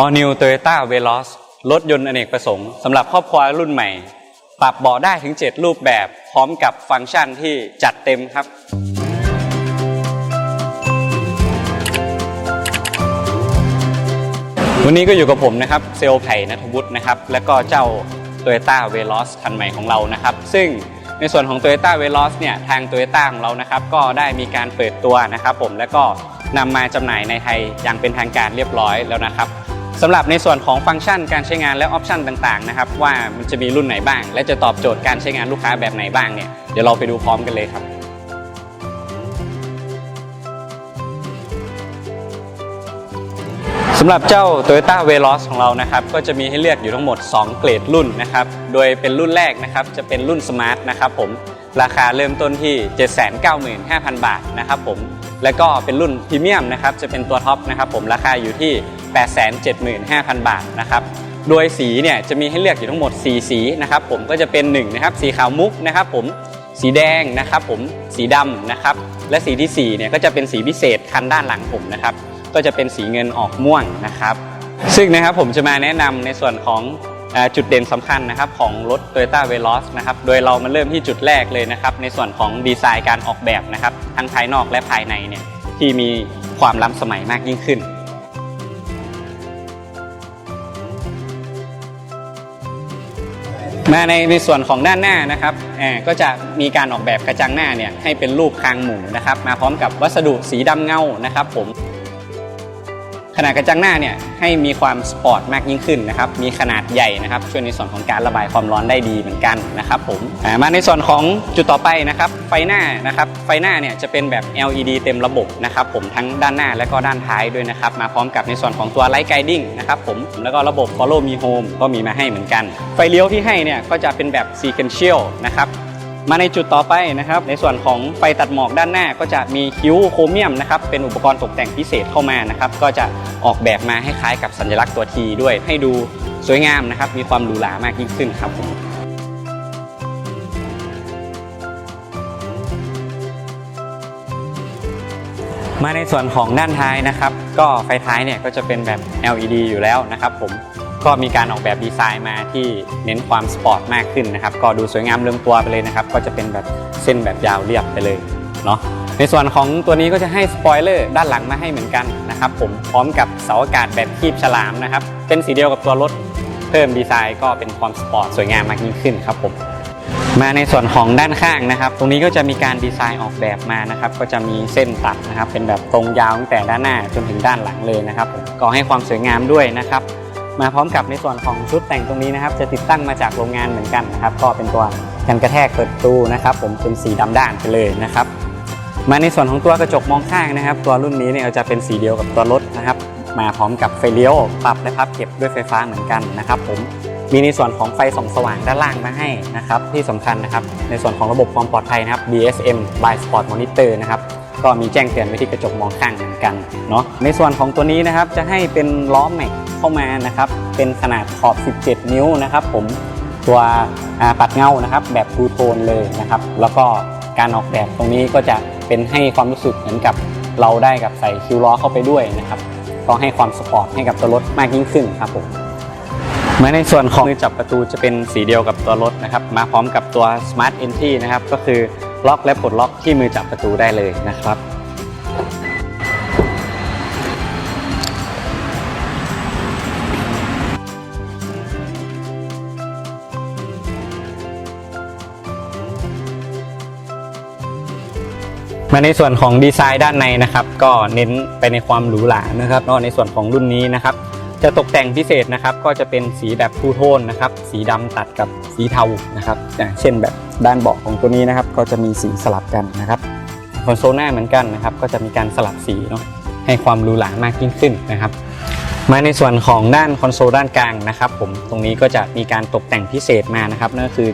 All New Toyota Veloz รถยนต์อเนกประสงค์สำหรับครอบครัวรุ่นใหม่ ปรับเบาะได้ถึง 7 รูปแบบ พร้อมกับฟังก์ชันที่จัดเต็มครับ วันนี้ก็อยู่กับผมนะครับ เซลไผ่นัทวุฒินะครับ และก็เจ้า Toyota Veloz คันใหม่ของเรานะครับ ซึ่งในส่วนของ Toyota Veloz เนี่ยทาง Toyota ของเรานะครับ ก็ได้มีการเปิดตัวนะครับผมและก็นำมาจำหน่ายในไทยอย่างเป็นทางการเรียบร้อยแล้วนะครับ สำหรับในส่วนของฟังก์ชันการใช้งานและออปชันต่างๆนะครับว่ามันจะมีรุ่นไหนบ้าง และจะตอบโจทย์การใช้งานลูกค้าแบบไหนบ้างเนี่ยเดี๋ยวเราไปดูพร้อมกันเลยครับสำหรับเจ้า Toyota Veloz ของเรานะครับก็จะมีให้เลือกอยู่ทั้งหมด 2 เกรดรุ่นนะครับโดยเป็นรุ่นแรกนะครับจะเป็นรุ่น Smart นะครับผมราคาเริ่มต้นที่ 795,000 บาทนะครับผม แล้วก็เป็นรุ่นพรีเมียมนะครับจะเป็นตัวท็อปนะครับผมราคาอยู่ที่ 875,000 บาทนะครับโดยสีเนี่ยจะมีให้เลือกอยู่ทั้งหมด 4 สีนะครับผมก็จะเป็น1นะครับสีขาวมุกนะครับผมสีแดงนะครับผมสีดำนะครับและสีทีสี่4เนี่ยก็จะเป็นสีพิเศษคันด้านหลังผมนะครับก็จะเป็นสีเงินออกม่วงนะครับ ซึ่งนะครับผมจะมาแนะนำในส่วนของ จุดเด่นสำคัญนะครับของรถ Toyota Veloz นะครับโดยเรามาเริ่มที่จุดแรกเลยนะครับในส่วนของดีไซน์การออกแบบนะครับทั้งภายนอกและภายในเนี่ยที่มีความล้ำสมัยมากยิ่งขึ้นมาในในส่วนของด้านหน้านะครับก็จะมีการออกแบบกระจังหน้าเนี่ยให้เป็นรูปคางหมูนะครับ มาพร้อมกับวัสดุสีดำเงานะครับผม ขนาดกระจังหน้าเนี่ยให้มีความสปอร์ตมากยิ่งขึ้นนะครับ มีขนาดใหญ่นะครับ ช่วยในส่วนของการระบายความร้อนได้ดีเหมือนกันนะครับผมมาในส่วนของจุดต่อไปนะครับ ไฟหน้านะครับ ไฟหน้าเนี่ยจะเป็นแบบ LED เต็มระบบนะครับผมทั้งด้านหน้าและก็ด้านท้ายด้วยนะครับ มาพร้อมกับในส่วนของตัว Light Guiding นะครับผมแล้วก็ระบบ Follow Me Home ก็มีมาให้เหมือนกัน ไฟเลี้ยวที่ให้เนี่ยก็จะเป็นแบบ Sequential นะครับ มาในจุดต่อไปนะครับ ในส่วนของไฟตัดหมอกด้านหน้าก็จะมีคิ้วโครเมียมนะครับเป็นอุปกรณ์ตกแต่งพิเศษเข้ามานะครับก็จะออกแบบมาให้คล้ายกับสัญลักษณ์ตัวทีด้วย ให้ดูสวยงามนะครับมีความหรูหรามากยิ่งขึ้นครับผมมาในส่วนของด้านท้ายนะครับ ก็ไฟท้ายเนี่ยก็จะเป็นแบบ LED อยู่แล้วนะครับผม ก็มีการออกแบบดีไซน์มาที่เน้นความสปอร์ตมากขึ้นนะครับ ก็ดูสวยงามเรื่มตัวไปเลยนะครับ ก็จะเป็นแบบเส้นแบบยาวเรียบไปเลยเนาะ ในส่วนของตัวนี้ก็จะให้สปอยเลอร์ด้านหลังมาให้เหมือนกันนะครับ ผมพร้อมกับเสาอากาศแบบคีบฉลามนะครับ เป็นสีเดียวกับตัวรถ เพิ่มดีไซน์ก็เป็นความสปอร์ตสวยงามมากยิ่งขึ้นครับผมมาในส่วนของด้านข้างนะครับ ตรงนี้ก็จะมีการดีไซน์ออกแบบมานะครับ ก็จะมีเส้นตัดนะครับ เป็นแบบตรงยาวตั้งแต่ด้านหน้าจนถึงด้านหลังเลยนะครับก็ให้ความสวยงามด้วยนะครับ มาพร้อมกับในส่วนของชุดแต่งตรงนี้นะครับ จะติดตั้งมาจากโรงงานเหมือนกันนะครับ ก็เป็นตัวกันกระแทกเปิดตู้นะครับ ผมเป็นสีดำด้านไปเลยนะครับ มาในส่วนของตัวกระจกมองข้างนะครับ ตัวรุ่นนี้เนี่ยจะเป็นสีเดียวกับตัวรถนะครับ มาพร้อมกับไฟเลี้ยวปรับและพับเก็บด้วยไฟฟ้าเหมือนกันนะครับ ผมมีในส่วนของไฟส่องสว่างด้านล่างมาให้นะครับ ที่สำคัญนะครับ ในส่วนของระบบความปลอดภัยนะครับ BSM by Sport Monitor นะครับ ก็มีแจ้งเตือนไว้ที่กระจกมองข้างเหมือนกันเนาะในส่วนของตัวนี้นะครับจะให้เป็นล้อแม็กเข้ามานะครับเป็นขนาดขอบ 17 นิ้วนะครับ ผมตัวปัดเงานะครับ แบบทูโทนเลยนะครับ แล้วก็การออกแบบตรงนี้ก็จะเป็นให้ความรู้สึกเหมือนกับเราได้กับใส่คิวล้อเข้าไปด้วยนะครับก็ให้ความสปอร์ตให้กับตัวรถมากยิ่งขึ้นครับผมมาในส่วนของมือจับประตูจะเป็นสีเดียวกับตัวรถนะครับ มาพร้อมกับตัว Smart Entry นะครับก็คือ ล็อกและปลดล็อกที่มือจับประตูได้เลยนะครับ มาในส่วนของดีไซน์ด้านในนะครับ ก็เน้นไปในความหรูหรานะครับเนาะในส่วนของรุ่นนี้นะครับ จะตกแต่งพิเศษนะครับ ก็จะเป็นสีแบบทูโทนนะครับ สีดำตัดกับสีเทานะครับอย่างเช่นแบบด้านเบาะของตัวนี้นะครับ ก็จะมีสีสลับกันนะครับคอนโซลหน้าเหมือนกันนะครับ ก็จะมีการสลับสีเนาะให้ความรูหรามากยิ่งขึ้นนะครับ มาในส่วนของด้านคอนโซลด้านกลางนะครับ ผมตรงนี้ก็จะมีการตกแต่งพิเศษมานะครับนั่นก็คือ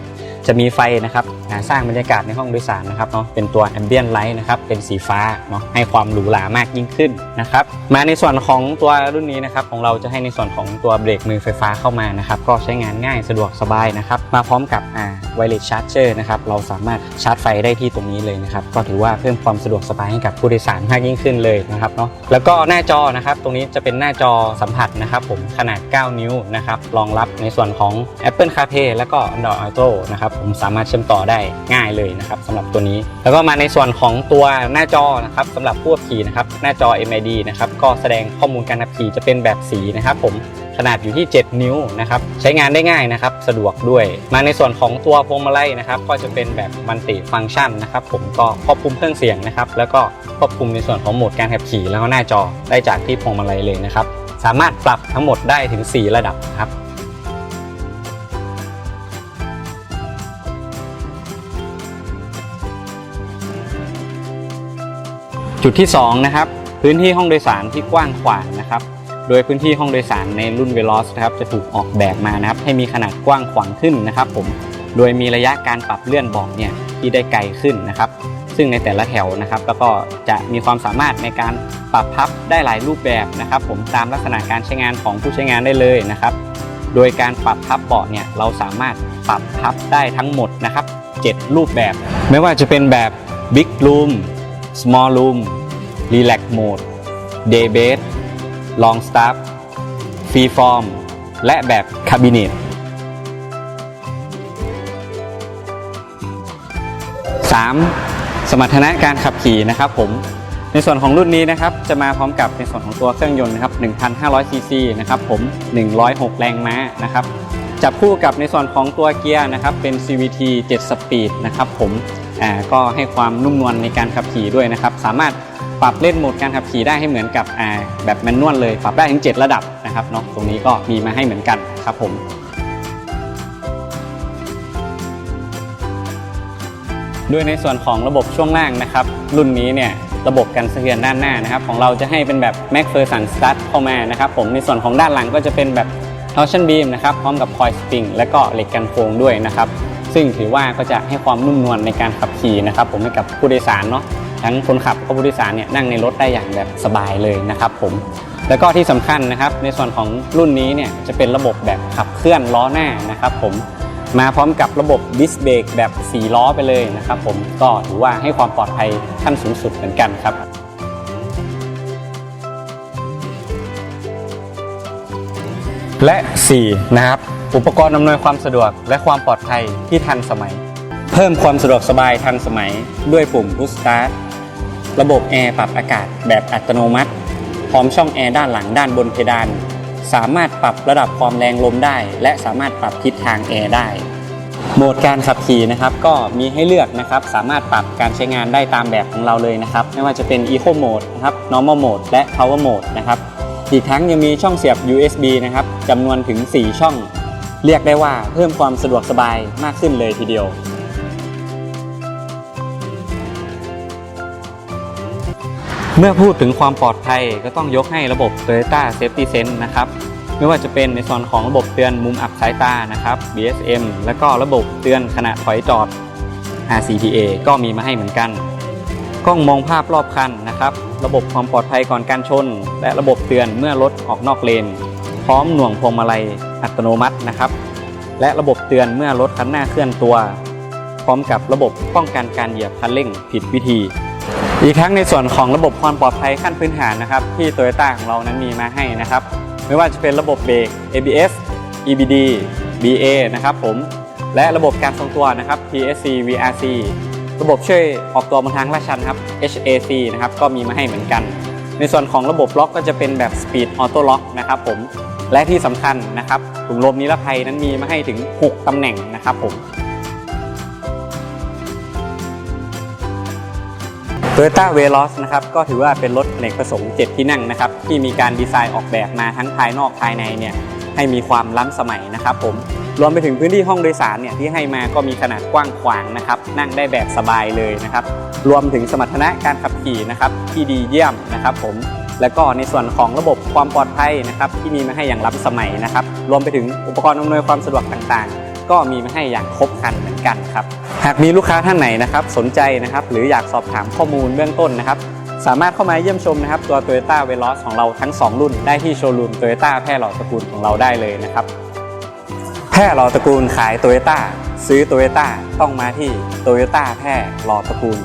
จะมีไฟนะครับสร้างบรรยากาศในห้องโดยสารนะครับเนาะเป็นตัว Ambient Light นะครับเป็นสีฟ้าเนาะให้ความหรูหรามากยิ่งขึ้นนะครับมาในส่วนของตัวรุ่นนี้นะครับของเราจะให้ในส่วนของตัวเบรกมือไฟฟ้าเข้ามานะครับก็ใช้งานง่ายสะดวกสบายนะครับมาพร้อมกับอ่าไวเลสชาร์จเจอร์นะครับเราสามารถชาร์จไฟได้ที่ตรงนี้เลยนะครับก็ถือว่าเพิ่มความสะดวกสบายให้กับผู้โดยสารมากยิ่งขึ้นเลยนะครับเนาะแล้วก็หน้าจอนะครับตรงนี้จะเป็นหน้าจอสัมผัสนะครับผมขนาด 9 นิ้วนะครับรองรับในส่วนของ Apple CarPlay แล้วก็ Android Auto นะครับผมสามารถเชื่อมต่อได้ง่ายเลยนะครับสำหรับตัวนี้ แล้วก็มาในส่วนของตัวหน้าจอนะครับสำหรับผู้ขับขี่นะครับหน้าจอ MID นะครับก็แสดงข้อมูลการขับขี่จะเป็นแบบสีนะครับผมขนาดอยู่ที่ 7 นิ้วนะครับใช้งานได้ง่ายนะครับสะดวกด้วย มาในส่วนของตัวพวงมาลัยนะครับก็จะเป็นแบบมัลติฟังก์ชันนะครับผมก็ควบคุมเครื่องเสียงนะครับแล้วก็ควบคุมในส่วนของโหมดการขับขี่แล้วก็หน้าจอได้จากที่พวงมาลัยเลยนะครับสามารถปรับทั้งหมดได้ถึง 4 ระดับครับ จุดที่ 2 นะครับ พื้นที่ห้องโดยสารที่กว้างขวางนะครับ โดยพื้นที่ห้องโดยสารในรุ่น Veloz นะครับจะถูกออกแบบมานะครับ ให้มีขนาดกว้างขวางขึ้นนะครับ ผมโดยมีระยะการปรับเลื่อนเบาะเนี่ยที่ได้ไกลขึ้นนะครับ ซึ่งในแต่ละแถวนะครับ แล้วก็จะมีความสามารถในการปรับพับได้หลายรูปแบบนะครับ ผมตามลักษณะการใช้งานของผู้ใช้งานได้เลยนะครับ โดยการปรับพับเบาะเนี่ยเราสามารถปรับพับได้ทั้งหมดนะครับ 7 รูปแบบ ไม่ว่าจะเป็นแบบ Big Room Small Room Relax Mode Day Bed Long Stop Freeform และแบบ Cabinet 3. สมรรถนะการขับขี่นะครับผมในส่วนของรุ่นนี้นะครับจะมาพร้อมกับในส่วนของตัวเครื่องยนต์นะครับ1,500ซีซีนะครับผม 106 แรงม้านะครับจับคู่กับในส่วนของตัวเกียร์นะครับเป็น CVT 7 Speed นะครับผม อ่าก็ให้ความนุ่มนวลในการขับขี่ด้วยนะครับ สามารถปรับเล่นโหมดการขับขี่ได้ให้เหมือนกับอ่าแบบแมนนวลเลย ปรับได้ถึง 7 ระดับนะครับเนาะตรงนี้ก็มีมาให้เหมือนกันครับผมด้วยในส่วนของระบบช่วงล่างนะครับ รุ่นนี้เนี่ยระบบกันสะเทือนด้านหน้านะครับ ของเราจะให้เป็นแบบ Mac f e r s o n Start เข้ามานะครับผมในส่วนของด้านหลังก็จะเป็นแบบ Torsion Beam นะครับพร้อมกับ Coil Spring และก็เหล็กกันโค้งด้วยนะครับ ซึ่งถือว่าก็จะให้ความนุ่มนวลในการขับขี่นะครับผมให้กับผู้โดยสารเนาะทั้งคนขับแล้วก็ผู้โดยสารเนี่ยนั่งในรถได้อย่างแบบสบายเลยนะครับผมแล้วก็ที่สำคัญนะครับในส่วนของรุ่นนี้เนี่ยจะเป็นระบบแบบขับเคลื่อนล้อหน้านะครับผมมาพร้อมกับระบบดิสเบรกแบบ 4 ล้อไปเลยนะครับผมก็ถือว่าให้ความปลอดภัยขั้นสูงสุดเหมือนกันครับและ 4 นะครับ อุปกรณ์อำนวยความสะดวกและความปลอดภัยที่ทันสมัย เพิ่มความสะดวกสบายทันสมัย ด้วยปุ่ม Push Start ระบบแอร์ปรับอากาศแบบอัตโนมัติ พร้อมช่องแอร์ด้านหลังด้านบนเพดาน สามารถปรับระดับความแรงลมได้ และสามารถปรับทิศทางแอร์ได้ โหมดการขับขี่นะครับก็มีให้เลือกนะครับ สามารถปรับการใช้งานได้ตามแบบของเราเลยนะครับ ไม่ว่าจะเป็น Eco Mode นะครับ Normal Mode และ Power Mode นะครับ อีกทั้งยังมีช่องเสียบ USB นะครับจำนวนถึง 4 ช่อง เรียกได้ว่าเพิ่มความสะดวกสบายมากขึ้นเลยทีเดียว เมื่อพูดถึงความปลอดภัยก็ต้องยกให้ระบบ Toyota Safety Sense นะครับ ไม่ว่าจะเป็นในส่วนของระบบเตือนมุมอับสายตานะครับ BSM แล้วก็ระบบเตือนขณะถอยจอด RCTA ก็มีมาให้เหมือนกันกล้องมองภาพรอบคันนะครับ ระบบความปลอดภัยก่อนการชน และระบบเตือนเมื่อรถออกนอกเลน พร้อมหน่วงพวงมาลัย อัตโนมัตินะครับ และระบบเตือนเมื่อรถคันหน้าเคลื่อนตัว พร้อมกับระบบป้องกันการเหยียบคันเร่งผิดวิธี อีกทั้งในส่วนของระบบความปลอดภัยขั้นพื้นฐานนะครับ ที่ Toyota ของเรานั้นมีมาให้นะครับ ไม่ว่าจะเป็นระบบเบรก ABS EBD BA นะครับผมและระบบการทรงตัวนะครับ PSC VRC ระบบช่วยออกตัวบนทางลาดชันครับ HAC นะครับก็มีมาให้เหมือนกัน ในส่วนของระบบล็อกก็จะเป็นแบบ Speed Auto Lock นะครับผม และที่สำคัญนะครับถุงลมนิรภัยนั้นมีมาให้ถึง 6ตำแหน่งนะครับผม Toyota Veloz นะครับก็ถือว่าเป็นรถอเนกประสงค์ 7 ที่นั่งนะครับที่มีการดีไซน์ออกแบบมาทั้งภายนอกภายในเนี่ยให้มีความล้ำสมัยนะครับผมรวมไปถึงพื้นที่ห้องโดยสารเนี่ยที่ให้มาก็มีขนาดกว้างขวางนะครับนั่งได้แบบสบายเลยนะครับรวมถึงสมรรถนะการขับขี่นะครับที่ดีเยี่ยมนะครับผม แล้วก็ในส่วนของระบบความปลอดภัยนะครับที่มีมาให้อย่างล้ำสมัยนะครับ รวมไปถึงอุปกรณ์อำนวยความสะดวกต่างๆ ก็มีมาให้อย่างครบครันเหมือนกันครับ หากมีลูกค้าท่านไหนนะครับสนใจนะครับหรืออยากสอบถามข้อมูลเบื้องต้นนะครับ สามารถเข้ามาเยี่ยมชมนะครับตัว Toyota v e l o s ของเราทั้ง 2 รุ่นได้ที่โชว์รูม Toyota แพร่หล่อตระกูลของเราได้เลยนะครับแพร่หล่อตระกูลขาย Toyota ซื้อ Toyota ต้องมาที่ Toyota แพร่หล่อตระกูล